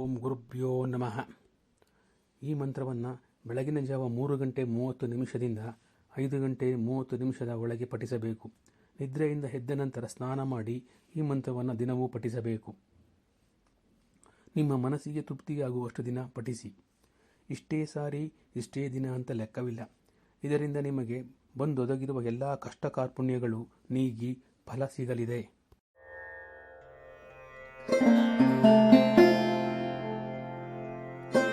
ಓಂ ಗುರುಭ್ಯೋ ನಮಃ ಈ ಮಂತ್ರವನ್ನು ಬೆಳಗಿನ ಜಾವ ಮೂರು ಗಂಟೆ ಮೂವತ್ತು ನಿಮಿಷದಿಂದ ಐದು ಗಂಟೆ ಮೂವತ್ತು ನಿಮಿಷದ ಒಳಗೆ ಪಠಿಸಬೇಕು ನಿದ್ರೆಯಿಂದ ಹೆದ್ದ ನಂತರ ಸ್ನಾನ ಮಾಡಿ ಈ ಮಂತ್ರವನ್ನು ದಿನವೂ ಪಠಿಸಬೇಕು ನಿಮ್ಮ ಮನಸ್ಸಿಗೆ ತೃಪ್ತಿಯಾಗುವಷ್ಟು ದಿನ ಪಠಿಸಿ ಇಷ್ಟೇ ಸಾರಿ ಇಷ್ಟೇ ದಿನ ಅಂತ ಲೆಕ್ಕವಿಲ್ಲ ಇದರಿಂದ ನಿಮಗೆ ಬಂದೊದಗಿರುವ ಎಲ್ಲ ಕಷ್ಟ ಕಾರ್ಪುಣ್ಯಗಳು ನೀಗಿ ಫಲ ಸಿಗಲಿದೆ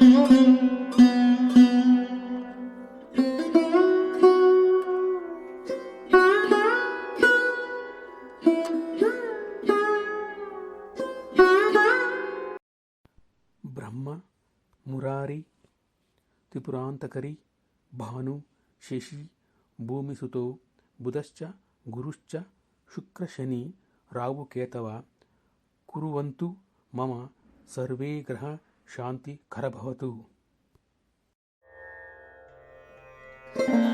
ब्रह्म मुरारी भानु शशी भूमिसुतो बुधश्च गुरुश्च शुक्रशनि कुर्वन्तु मम सर्वे ग्रह शान्ति you